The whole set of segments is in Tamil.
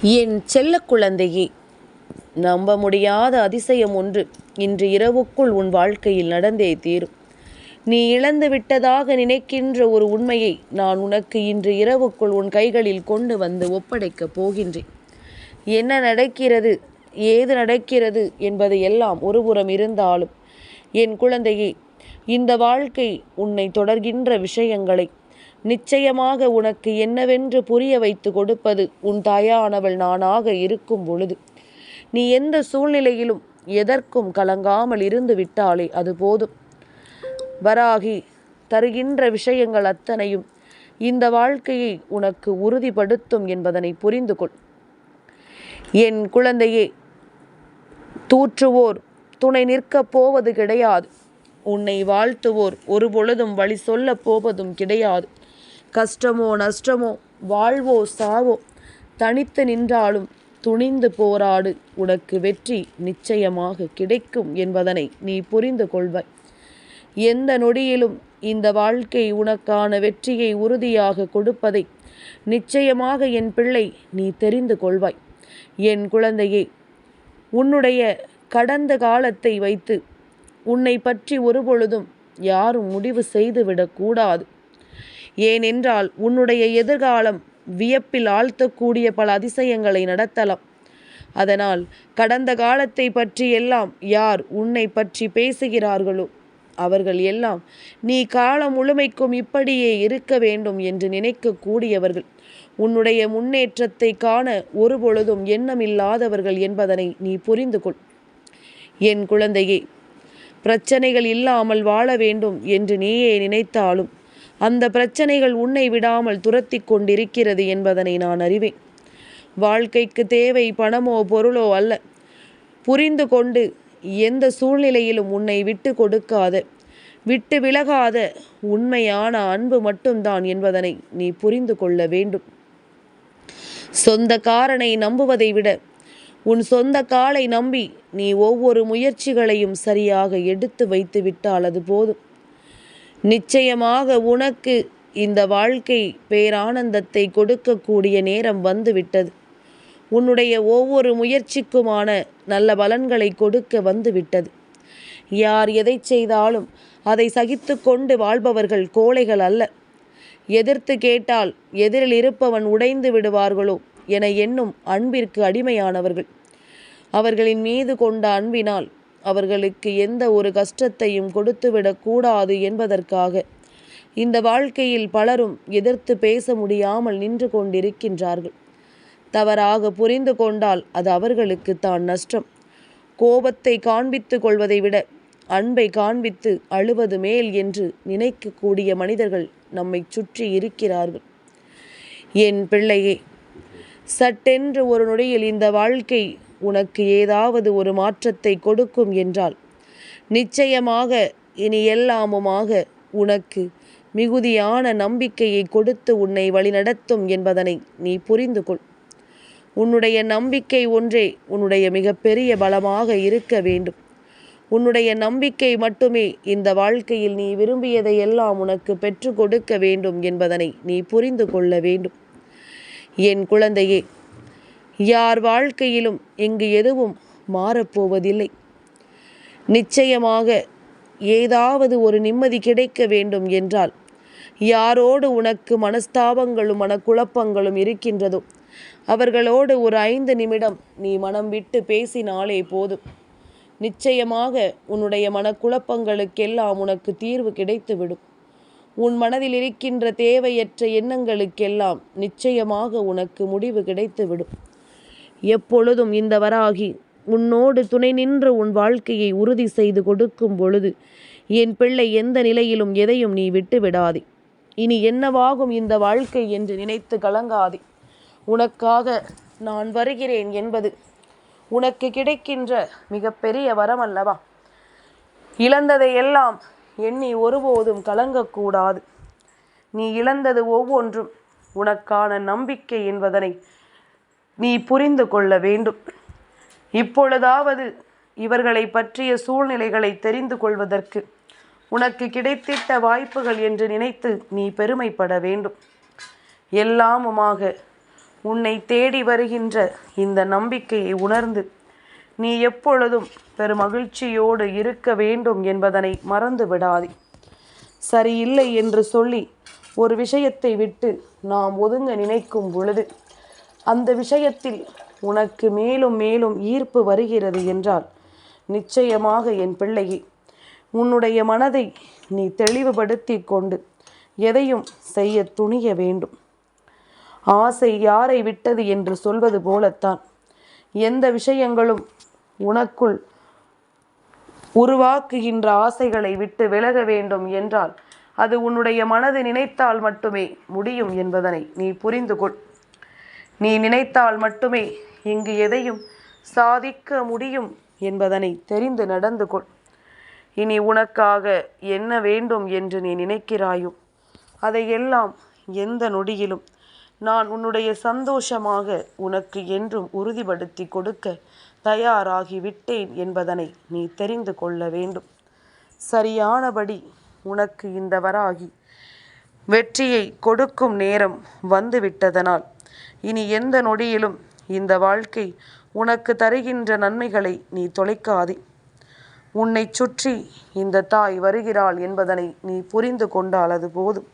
என் செல்ல குழந்தையே நம்ப முடியாத அதிசயம் ஒன்று இன்று இரவுக்குள் உன் வாழ்க்கையில் நடந்தே தீரும். நீ இழந்து விட்டதாக நினைக்கின்ற ஒரு உண்மையை நான் உனக்கு இன்று இரவுக்குள் உன் கைகளில் கொண்டு வந்து ஒப்படைக்கப் போகின்றேன். என்ன நடக்கிறது ஏது நடக்கிறது என்பது எல்லாம் ஒருபுறம் இருந்தாலும் என் குழந்தையே இந்த வாழ்க்கை உன்னை தொடர்கின்ற விஷயங்களை நிச்சயமாக உனக்கு என்னவென்று புரிய வைத்து கொடுப்பது உன் தாயானவள் நானாக இருக்கும் பொழுது. நீ எந்த சூழ்நிலையிலும் எதற்கும் கலங்காமல் இருந்து விட்டாலே அது போதும். வராகி தருகின்ற விஷயங்கள் அத்தனையும் இந்த வாழ்க்கையை உனக்கு உறுதிப்படுத்தும் என்பதனை புரிந்து கொள். என் குழந்தையே தூற்றுவோர் துணை நிற்கப் போவது கிடையாது. உன்னை வாழ்த்துவோர் ஒரு பொழுதும் வழி சொல்லப் போவதும் கிடையாது. கஷ்டமோ நஷ்டமோ வாழ்வோ சாவோ தனித்து நின்றாலும் துணிந்து போராடு. உனக்கு வெற்றி நிச்சயமாக கிடைக்கும் என்பதனை நீ புரிந்து கொள்வாய். எந்த நொடியிலும் இந்த வாழ்க்கை உனக்கான வெற்றியை உறுதியாக கொடுப்பதை நிச்சயமாக என் பிள்ளை நீ தெரிந்து கொள்வாய். என் குழந்தையே உன்னுடைய கடந்த காலத்தை வைத்து உன்னை பற்றி ஒருபொழுதும் யாரும் முடிவு செய்துவிடக்கூடாது ஏனென்றால் உன்னுடைய எதிர்காலம் வியப்பில் ஆழ்த்தக்கூடிய பல அதிசயங்களை நடத்தலாம். அதனால் கடந்த காலத்தை பற்றி எல்லாம் யார் உன்னை பற்றி பேசுகிறார்களோ அவர்கள் எல்லாம் நீ காலம் முழுமைக்கும் இப்படியே இருக்க வேண்டும் என்று நினைக்கக்கூடியவர்கள். உன்னுடைய முன்னேற்றத்தை காண ஒருபொழுதும் எண்ணமில்லாதவர்கள் என்பதனை நீ புரிந்து கொள். என் குழந்தையே பிரச்சனைகள் இல்லாமல் வாழ வேண்டும் என்று நீயே நினைத்தாலும் அந்த பிரச்சனைகள் உன்னை விடாமல் துரத்தி கொண்டிருக்கிறது என்பதனை நான் அறிவேன். வாழ்க்கைக்கு தேவை பணமோ பொருளோ அல்ல. புரிந்து கொண்டு எந்த சூழ்நிலையிலும் உன்னை விட்டு கொடுக்காத. விட்டு விலகாத உண்மையான அன்பு மட்டும்தான் என்பதனை நீ புரிந்து கொள்ள வேண்டும். சொந்த காரனை நம்புவதை விட உன் சொந்த காலை நம்பி நீ ஒவ்வொரு முயற்சிகளையும் சரியாக எடுத்து வைத்து விட்டால் அது போதும். நிச்சயமாக உனக்கு இந்த வாழ்க்கை பேரானந்தத்தை கொடுக்கக்கூடிய நேரம் வந்துவிட்டது. உன்னுடைய ஒவ்வொரு முயற்சிக்குமான நல்ல பலன்களை கொடுக்க வந்துவிட்டது. யார் எதை செய்தாலும் அதை சகித்து கொண்டு வாழ்பவர்கள் கோழைகள் அல்ல. எதிர்த்து கேட்டால் எதிரில் இருப்பவன் உடைந்து விடுவார்களோ என எண்ணும் அன்பிற்கு அடிமையானவர்கள். அவர்களின் மீது கொண்ட அன்பினால் அவர்களுக்கு எந்த ஒரு கஷ்டத்தையும் கொடுத்துவிடக்கூடாது என்பதற்காக. இந்த வாழ்க்கையில் பலரும் எதிர்த்து பேச முடியாமல் நின்று கொண்டிருக்கின்றார்கள். தவறாக புரிந்து கொண்டால் அது அவர்களுக்கு தான் நஷ்டம். கோபத்தை காண்பித்து கொள்வதை விட அன்பை காண்பித்து அழுவது மேல் என்று நினைக்கக்கூடிய மனிதர்கள் நம்மை சுற்றி இருக்கிறார்கள். என் பிள்ளையே சட்டென்று ஒரு நொடியில் இந்த வாழ்க்கை உனக்கு ஏதாவது ஒரு மாற்றத்தை கொடுக்கும் என்றால் நிச்சயமாக இனி எல்லாமுமாக உனக்கு மிகுதியான நம்பிக்கையை கொடுத்து உன்னை வழிநடத்தும் என்பதனை நீ புரிந்து கொள். உன்னுடைய நம்பிக்கை ஒன்றே உன்னுடைய மிகப்பெரிய பலமாக இருக்க வேண்டும். உன்னுடைய நம்பிக்கை மட்டுமே இந்த வாழ்க்கையில் நீ விரும்பியதை எல்லாம் உனக்கு பெற்று கொடுக்க வேண்டும் என்பதனை நீ புரிந்து கொள்ள வேண்டும். என் குழந்தையே யார் வாழ்க்கையிலும் இங்கு எதுவும் மாறப்போவதில்லை. நிச்சயமாக ஏதாவது ஒரு நிம்மதி கிடைக்க வேண்டும் என்றால் யாரோடு உனக்கு மனஸ்தாபங்களும் மனக்குழப்பங்களும் இருக்கின்றதோ அவர்களோடு ஒரு ஐந்து நிமிடம் நீ மனம் விட்டு பேசினாலே போதும். நிச்சயமாக உன்னுடைய மனக்குழப்பங்களுக்கெல்லாம் உனக்கு தீர்வு கிடைத்துவிடும். உன் மனதில் இருக்கின்ற தேவையற்ற எண்ணங்களுக்கெல்லாம் நிச்சயமாக உனக்கு முடிவு கிடைத்துவிடும். எப்பொழுதும் இந்த வராகி உன்னோடு துணை நின்று உன் வாழ்க்கையை உறுதி செய்து கொடுக்கும் பொழுது என் பிள்ளை எந்த நிலையிலும் எதையும் நீ விட்டு விடாதே இனி என்னவாகும் இந்த வாழ்க்கை என்று நினைத்து கலங்காதே. உனக்காக நான் வருகிறேன் என்பது உனக்கு கிடைக்கின்ற மிகப்பெரிய வரம் அல்லவா இழந்ததை எல்லாம் எண்ணி ஒருபோதும் கலங்கக்கூடாது. நீ இழந்தது ஒவ்வொன்றும் உனக்கான நம்பிக்கை என்பதனை நீ புரிந்து கொள்ள வேண்டும். இப்பொழுதாவது இவர்களை பற்றிய சூழ்நிலைகளை தெரிந்து கொள்வதற்கு உனக்கு கிடைத்திட்ட வாய்ப்புகள் என்று நினைத்து நீ பெருமைப்பட வேண்டும். எல்லாமுமாக உன்னை தேடி வருகின்ற இந்த நம்பிக்கையை உணர்ந்து நீ எப்பொழுதும் பெருமகிழ்ச்சியோடு இருக்க வேண்டும் என்பதனை மறந்து விடாதே. சரியில்லை என்று சொல்லி ஒரு விஷயத்தை விட்டு நாம் ஒதுங்க நினைக்கும் பொழுது அந்த விஷயத்தில் உனக்கு மேலும் மேலும் ஈர்ப்பு வருகிறது என்றால் நிச்சயமாக என் பிள்ளையே உன்னுடைய மனதை நீ தெளிவுபடுத்தி கொண்டு எதையும் செய்ய துணிய வேண்டும். ஆசை யாரை விட்டது என்று சொல்வது போலத்தான். எந்த விஷயங்களும் உனக்குள் உருவாக்குகின்ற ஆசைகளை விட்டு விலக வேண்டும் என்றால் அது உன்னுடைய மனது நினைத்தால் மட்டுமே முடியும் என்பதனை நீ புரிந்து கொள். நீ நினைத்தால் மட்டுமே இங்கு எதையும் சாதிக்க முடியும் என்பதனை தெரிந்து நடந்து கொள். இனி உனக்காக என்ன வேண்டும் என்று நீ நினைக்கிறாயோ அதையெல்லாம் எந்த நொடியிலும் நான் உன்னுடைய சந்தோஷமாக உனக்கு என்றும் உறுதிப்படுத்தி கொடுக்க தயாராகி விட்டேன் என்பதனை நீ தெரிந்து கொள்ள வேண்டும். சரியானபடி உனக்கு இந்த வராகி வெற்றியை கொடுக்கும் நேரம் வந்துவிட்டதனால் இனி எந்த நொடியிலும் இந்த வாழ்க்கை உனக்கு தருகின்ற நன்மைகளை நீ தொலைக்காதே. உன்னை சுற்றி இந்த தாய் வருகிறாள் என்பதனை நீ புரிந்து கொண்டால் அது போதும்.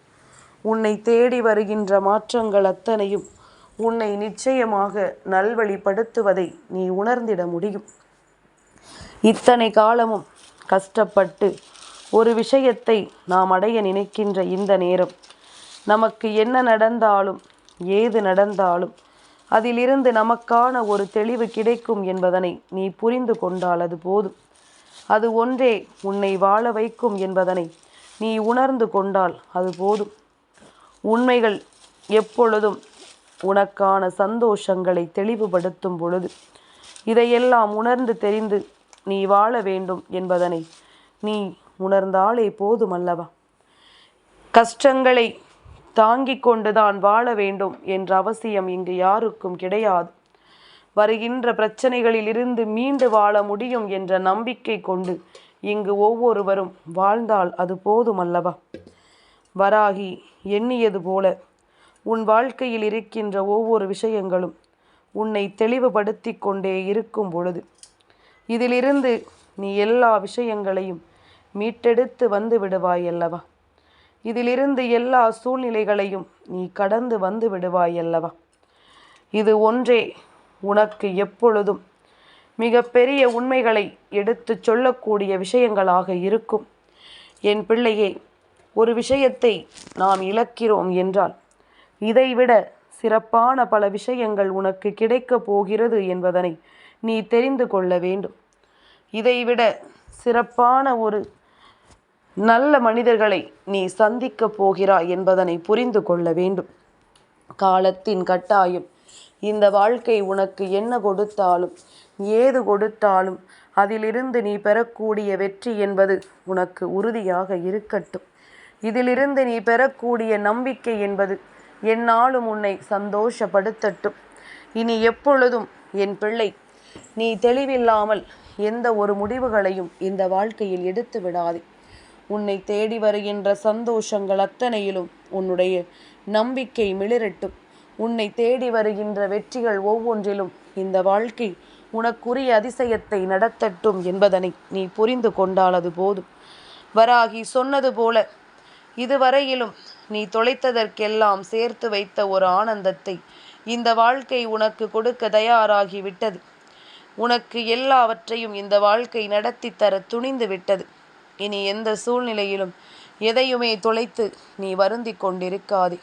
உன்னை தேடி வருகின்ற மாற்றங்கள் அத்தனையும் உன்னை நிச்சயமாக நல்வழிப்படுத்துவதை நீ உணர்ந்திட முடியும். இத்தனை காலமும் கஷ்டப்பட்டு ஒரு விஷயத்தை நாம் அடைய நினைக்கின்ற இந்த நேரம் நமக்கு என்ன நடந்தாலும் ஏது நடந்தாலும் அதிலிருந்து நமக்கான ஒரு தெளிவு கிடைக்கும் என்பதனை நீ புரிந்து கொண்டால் அது போதும். அது ஒன்றே உன்னை வாழ வைக்கும் என்பதனை நீ உணர்ந்து கொண்டால் அது போதும். உண்மைகள் எப்பொழுதும் உனக்கான சந்தோஷங்களை தெளிவுபடுத்தும் பொழுது இதையெல்லாம் உணர்ந்து தெரிந்து நீ வாழ வேண்டும் என்பதனை நீ உணர்ந்தாலே போதும் அல்லவா கஷ்டங்களை தாங்கிக் கொண்டுதான் வாழ வேண்டும் என்ற அவசியம் இங்கு யாருக்கும் கிடையாது. வருகின்ற பிரச்சனைகளிலிருந்து மீண்டு வாழ முடியும் என்ற நம்பிக்கை கொண்டு இங்கு ஒவ்வொருவரும் வாழ்ந்தால் அது போதுமல்லவா? வராகி எண்ணியது போல உன் வாழ்க்கையில் இருக்கின்ற ஒவ்வொரு விஷயங்களும் உன்னை தெளிவுபடுத்தி கொண்டே இருக்கும் பொழுது இதிலிருந்து நீ எல்லா விஷயங்களையும் மீட்டெடுத்து வந்து விடுவாய் அல்லவா? இதிலிருந்து எல்லா சூழ்நிலைகளையும் நீ கடந்து வந்து விடுவாய் அல்லவா இது ஒன்றே உனக்கு எப்பொழுதும் மிக பெரிய உண்மைகளை எடுத்துச் சொல்லக்கூடிய விஷயங்களாக இருக்கும். என் பிள்ளையே ஒரு விஷயத்தை நாம் இழக்கிறோம் என்றால் இதைவிட சிறப்பான பல விஷயங்கள் உனக்கு கிடைக்கப் போகிறது என்பதனை நீ தெரிந்து கொள்ள வேண்டும். இதைவிட சிறப்பான ஒரு நல்ல மனிதர்களை நீ சந்திக்கப் போகிறாய் என்பதனை புரிந்து கொள்ள வேண்டும். காலத்தின் கட்டாயம். இந்த வாழ்க்கை உனக்கு என்ன கொடுத்தாலும் ஏது கொடுத்தாலும் அதிலிருந்து நீ பெறக்கூடிய வெற்றி என்பது உனக்கு உறுதியாக இருக்கட்டும். இதிலிருந்து நீ பெறக்கூடிய நம்பிக்கை என்பது என்னாலும் உன்னை சந்தோஷப்படுத்தட்டும். இனி எப்பொழுதும் என் பிள்ளை நீ தெளிவில்லாமல் எந்த ஒரு முடிவுகளையும் இந்த வாழ்க்கையில் எடுத்து விடாதே. உன்னை தேடி வருகின்ற சந்தோஷங்கள் அத்தனையிலும் உன்னுடைய நம்பிக்கை மிளிரட்டும். உன்னை தேடி வருகின்ற வெற்றிகள் ஒவ்வொன்றிலும் இந்த வாழ்க்கை உனக்குரிய அதிசயத்தை நடத்தட்டும் என்பதனை நீ புரிந்து கொண்டாலது போதும். வராகி சொன்னது போல இதுவரையிலும் நீ தொலைத்ததற்கெல்லாம் சேர்த்து வைத்த ஒரு ஆனந்தத்தை இந்த வாழ்க்கை உனக்கு கொடுக்க தயாராகி விட்டது உனக்கு எல்லாவற்றையும் இந்த வாழ்க்கை நடத்தி தர துணிந்து விட்டது இனி எந்த சூழ்நிலையிலும் எதையுமே தொலைத்து நீ வருந்தி கொண்டிருக்காதே.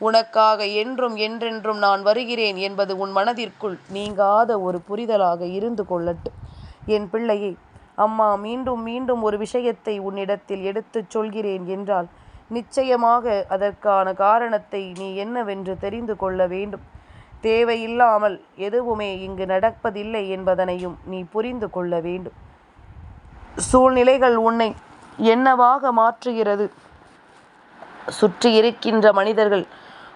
உனக்காக என்றும் என்றென்றும் நான் வருகிறேன் என்பது உன் மனதிற்குள் நீங்காத ஒரு புரிதலாக இருந்து கொள்ளட்டும். என் பிள்ளையே அம்மா மீண்டும் மீண்டும் ஒரு விஷயத்தை உன்னிடத்தில் எடுத்துச் சொல்கிறேன் என்றால் நிச்சயமாக அதற்கான காரணத்தை நீ என்னவென்று தெரிந்து கொள்ள வேண்டும். தேவையில்லாமல் எதுவுமே இங்கு நடப்பதில்லை என்பதனையும் நீ புரிந்து கொள்ள வேண்டும். சூழ்நிலைகள் உன்னை என்னவாக மாற்றுகிறது? சுற்றி இருக்கின்ற மனிதர்கள்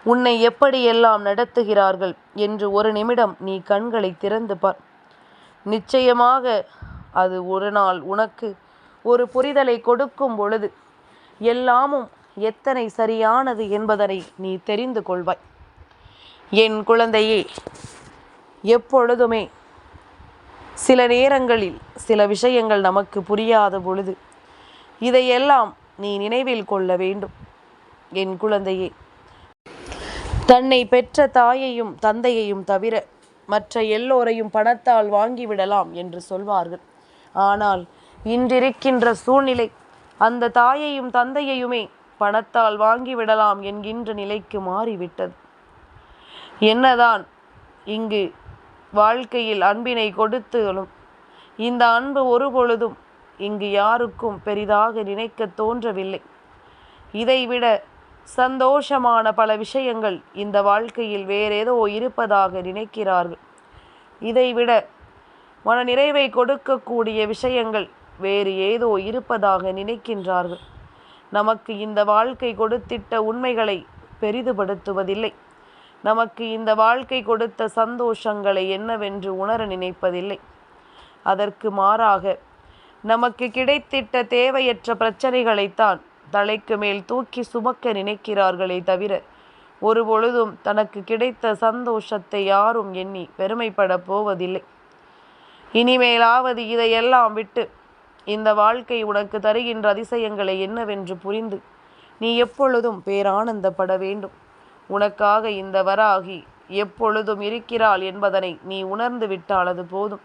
உன்னை எப்படியெல்லாம் நடத்துகிறார்கள் என்று ஒரு நிமிடம் நீ கண்களை திறந்து பார். நிச்சயமாக அது ஒரு நாள் உனக்கு ஒரு புரிதலை கொடுக்கும் பொழுது எல்லாமும் எத்தனை சரியானது என்பதனை நீ தெரிந்து கொள்வாய். என் குழந்தையே எப்பொழுதுமே சில நேரங்களில் சில விஷயங்கள் நமக்கு புரியாத பொழுது இதையெல்லாம் நீ நினைவில் கொள்ள வேண்டும். என் குழந்தையே தன்னை பெற்ற தாயையும் தந்தையையும் தவிர மற்ற எல்லோரையும் பணத்தால் வாங்கிவிடலாம் என்று சொல்வார்கள். ஆனால் இன்றிருக்கின்ற சூழ்நிலை அந்த தாயையும் தந்தையையுமே பணத்தால் வாங்கிவிடலாம் என்கின்ற நிலைக்கு மாறிவிட்டது. என்னதான் இங்கு வாழ்க்கையில் அன்பினை கொடுத்தாலும் இந்த அன்பு ஒருபொழுதும் இங்கு யாருக்கும் பெரிதாக நினைக்க தோன்றவில்லை. இதைவிட சந்தோஷமான பல விஷயங்கள் இந்த வாழ்க்கையில் வேறேதோ இருப்பதாக நினைக்கிறார்கள். இதைவிட மன நிறைவை கொடுக்கக்கூடிய விஷயங்கள் வேறு ஏதோ இருப்பதாக நினைக்கின்றார்கள். நமக்கு இந்த வாழ்க்கை கொடுத்திட்ட உண்மைகளை பெரிதுபடுத்துவதில்லை. நமக்கு இந்த வாழ்க்கை கொடுத்த சந்தோஷங்களை என்னவென்று உணர நினைப்பதில்லை. அதற்கு மாறாக நமக்கு கிடைத்திட்ட தேவையற்ற பிரச்சனைகளைத்தான் தலைக்கு மேல் தூக்கி சுமக்க நினைக்கிறார்களே தவிர ஒரு பொழுதும் தனக்கு கிடைத்த சந்தோஷத்தை யாரும் எண்ணி பெருமைப்பட போவதில்லை. இனிமேலாவது இதையெல்லாம் விட்டு இந்த வாழ்க்கை உனக்கு தருகின்ற அதிசயங்களை என்னவென்று புரிந்து நீ எப்பொழுதும் பேரானந்தப்பட வேண்டும். உனக்காக இந்த வராகி எப்பொழுதும் இருக்கிறாள் என்பதனை நீ உணர்ந்து விட்டால் அது போதும்.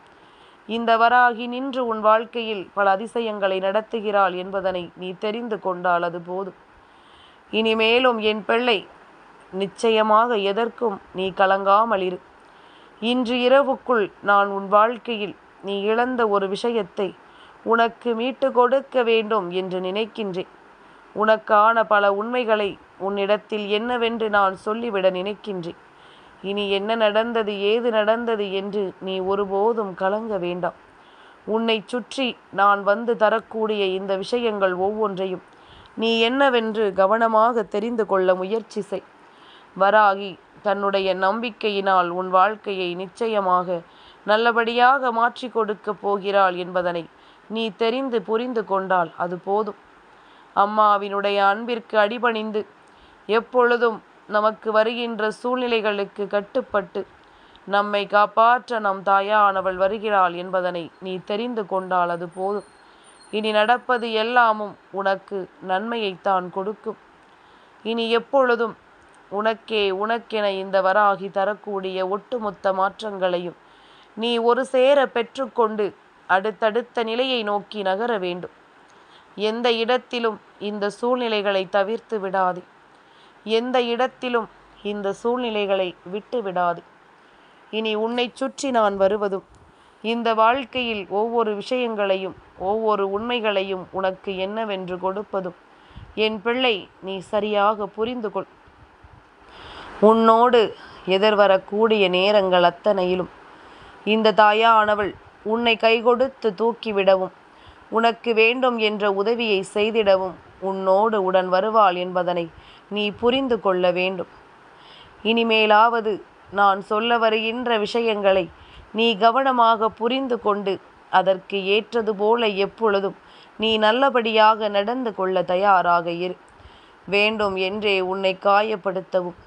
இந்த வராகி நின்று உன் வாழ்க்கையில் பல அதிசயங்களை நடத்துகிறாள் என்பதனை நீ தெரிந்து கொண்டால் அது போதும். இனிமேலும் என் பிள்ளை நிச்சயமாக எதற்கும் நீ கலங்காமல் இரு. இன்று இரவுக்குள் நான் உன் வாழ்க்கையில் நீ இழந்த ஒரு விஷயத்தை உனக்கு மீட்டு கொடுக்க வேண்டும் என்று நினைக்கின்றேன். உனக்கான பல உண்மைகளை உன்னிடத்தில் என்னவென்று நான் சொல்லிவிட நினைக்கின்றேன். இனி என்ன நடந்தது ஏது நடந்தது என்று நீ ஒருபோதும் கலங்க வேண்டாம். உன்னை சுற்றி நான் வந்து தரக்கூடிய இந்த விஷயங்கள் ஒவ்வொன்றையும் நீ என்னவென்று கவனமாக தெரிந்து கொள்ள முயற்சி செய். வராகி தன்னுடைய நம்பிக்கையினால் உன் வாழ்க்கையை நிச்சயமாக நல்லபடியாக மாற்றி கொடுக்கப் போகிறாள் என்பதனை நீ தெரிந்து புரிந்து கொண்டால் அது போதும். அம்மாவினுடைய அன்பிற்கு அடிபணிந்து எப்பொழுதும் நமக்கு வருகின்ற சூழ்நிலைகளுக்கு கட்டுப்பட்டு நம்மை காப்பாற்ற நம் தாயானவள் வருகிறாள் என்பதனை நீ தெரிந்து கொண்டால் அது போதும். இனி நடப்பது எல்லாமும் உனக்கு நன்மையைத்தான் கொடுக்கும். இனி எப்பொழுதும் உனக்கே உனக்கென இந்த வராகி தரக்கூடிய ஒட்டுமொத்த மாற்றங்களையும் நீ ஒரு சேர பெற்றுக்கொண்டு அடுத்தடுத்த நிலையை நோக்கி நகர வேண்டும். எந்த இடத்திலும் இந்த சூழ்நிலைகளை தவிர்த்து விடாதே. எந்த இடத்திலும் இந்த சூழ்நிலைகளை விட்டு விடாது. இனி உன்னை சுற்றி நான் வருவதும் இந்த வாழ்க்கையில் ஒவ்வொரு விஷயங்களையும் ஒவ்வொரு உண்மைகளையும் உனக்கு என்னவென்று கொடுப்பதும் என் பிள்ளை நீ சரியாக புரிந்து கொள் உன்னோடு எதிர்வரக்கூடிய நேரங்கள் அத்தனையிலும் இந்த தாயானவள் உன்னை கைகொடுத்து தூக்கிவிடவும் உனக்கு வேண்டும் என்ற உதவியை செய்திடவும் உன்னோடு உடன் வருவாள் என்பதனை நீ புரிந்து கொள்ள வேண்டும். இனிமேலாவது நான் சொல்ல வருகின்ற விஷயங்களை நீ கவனமாக புரிந்து கொண்டு அதற்கு ஏற்றது போல எப்பொழுதும் நீ நல்லபடியாக நடந்து கொள்ள தயாராக இரு. வேண்டும் என்றே உன்னை காயப்படுத்தவும்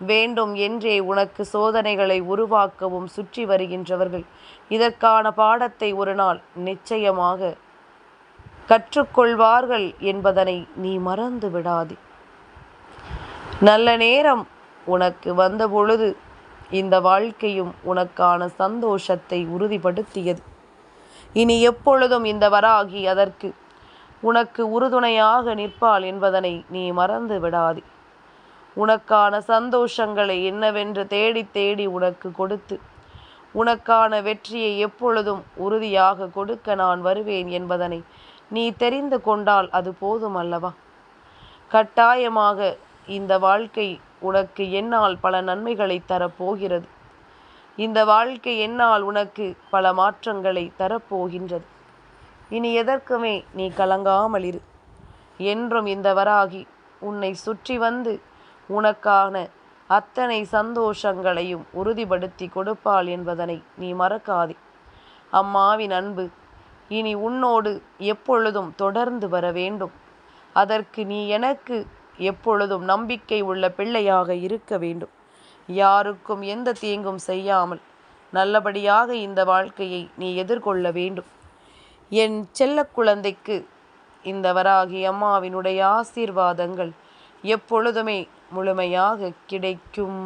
வேண்டும் என்றே உனக்கு சோதனைகளை உருவாக்கவும் சுற்றி வருகின்றவர்கள். இதற்கான பாடத்தை ஒரு நாள் நிச்சயமாக கற்றுக்கொள்வார்கள் என்பதனை நீ மறந்து விடாதே. நல்ல நேரம் உனக்கு வந்த பொழுது இந்த வாழ்க்கையும் உனக்கான சந்தோஷத்தை உறுதிப்படுத்தியது. இனி எப்பொழுதும் இந்த வராகி அதற்கு உனக்கு உறுதுணையாக நிற்பாள் என்பதனை நீ மறந்து விடாதே. உனக்கான சந்தோஷங்களை என்னவென்று தேடி தேடி உனக்கு கொடுத்து உனக்கான வெற்றியை எப்பொழுதும் உறுதியாக கொடுக்க நான் வருவேன் என்பதனை நீ தெரிந்து கொண்டால் அது போதும் அல்லவா? கட்டாயமாக இந்த வாழ்க்கை உனக்கு என்னால் பல நன்மைகளை தரப்போகிறது. இந்த வாழ்க்கை என்னால் உனக்கு பல மாற்றங்களை தரப்போகின்றது. இனி எதற்குமே நீ கலங்காமல் இரு. என்றும் இந்த வராகி உன்னை சுற்றி வந்து உனக்கான அத்தனை சந்தோஷங்களையும் உறுதிப்படுத்தி கொடுப்பாள் என்பதனை நீ மறக்காதே. அம்மாவின் அன்பு இனி உன்னோடு எப்பொழுதும் தொடர்ந்து வர வேண்டும். அதற்கு நீ எனக்கு எப்பொழுதும் நம்பிக்கை உள்ள பிள்ளையாக இருக்க வேண்டும். யாருக்கும் எந்த தீங்கும் செய்யாமல் நல்லபடியாக இந்த வாழ்க்கையை நீ எதிர்கொள்ள வேண்டும். என் செல்ல குழந்தைக்கு இந்த வராகி அம்மாவினுடைய ஆசீர்வாதங்கள் எப்பொழுதுமே முழுமையாக கிடைக்கும்.